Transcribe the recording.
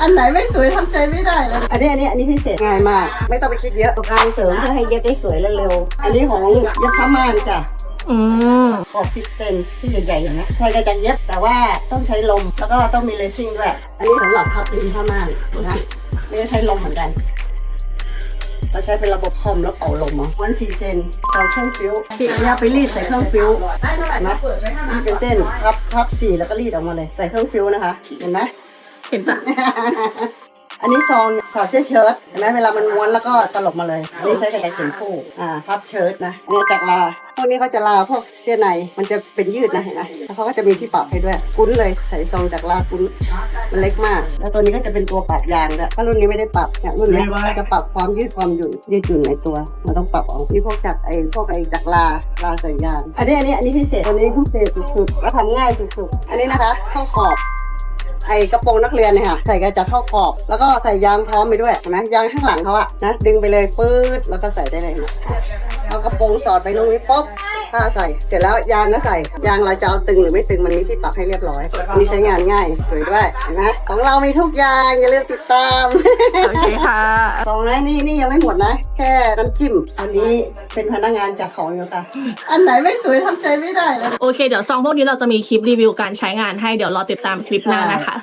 อันไหนไม่สวยทำใจไม่ได้เลยอันนี้อันนี้อันนี้พิเศษง่ายมาก ไม่ต้องไปคิดเยอะตัวกลางเสริมเพื่อให้เย็บได้สวยและเร็ว อันนี้ของเย็บผ้าม่านจ้ะอืมขอบ10เซนที่ใหญ่ๆอย่างนี้ยใช้กระจังเย็บแต่ว่าต้องใช้ลมแล้วก็ต้องมีเลซิ่งด้วย อันนี้สำหรับพับริมผ้าม่านนะนี่ก็ใช้ลมเหมือนกันเราใช้เป็นระบบคอมแล้วเป่าลมอะวันสี่เซนเอาเครื่องฟิวที่อันนี้เอาไปรีดใส่เครื่องฟิวนะรีดเป็นเส้นพับพับสี่แล้วก็รีดออกมาเลย ใส่เครื่องฟิวนะคะ เห็นไหม เห็นจ้ะอันนี้ซองสอดเสื้อเชิ้ตเห็นไหมเวลามันม้วนแล้วก็ตลบมาเลย อันนี้ใช้กระดาษเขียนคู่อ่าพับเชิ้ตนะอันนี้จากลาพวกนี้เขาจะลาพวกเสื้อในมันจะเป็นยืดนะเห็นไหมแล้วเขาก็จะมีที่ปรับให้ด้วยกุ้นเลยใส่ซองจากลากุ้นมันเล็กมาก แล้วตัวนี้ก็จะเป็นตัวปรับยางด้วยเพราะรุ่นนี้ไม่ได้ปรับเนี่ยรุ่นนี้จะปรับความยืดความหยุ่นยืดหยุ่นในตัวมันต้องปรับออกนี่พวกจากไอ้พวกไอ้จากลาลาใส่ยาง อันนี้อันนี้อันนี้พิเศษตัวนี้พิเศษสุดๆแล้วทำง่ายสุดๆอันนี้นะคะข้อขอบ ไอ้กระโปรงนักเรียนเนี่ยค่ะใส่กระจับเข้าขอบ แล้วก็ใส่ยางพร้อมไปด้วยเห็นไหมยางข้างหลังเขาอะนะดึงไปเลยปื๊ดแล้วก็ใส่ได้เลยนะเอากระโปรงสอดไปตรงนี้ปุ๊บ ผ้าใส่ เสร็จแล้วยางก็ใส่ ยางเราจะเอาตึงหรือไม่ตึงมันมีที่ปรับให้เรียบร้อยอันนี้ใช้งานง่ายสวยด้วยเห็นไหมของเรามีทุกอย่างอย่าลืมติดตามโอเคค่ะสองนะนี่นี่ยังไม่หมดนะ แค่น้ำจิ้ม อันนี้เป็นพนักงานจากของอยู่ค่ะ อันไหนไม่สวยทำใจไม่ได้เลย โอเค เดี๋ยวซองพวกนี้เราจะมีคลิปรีวิวการใช้งานให้เดี๋ยวรอติดตามคลิปหน้านะคะ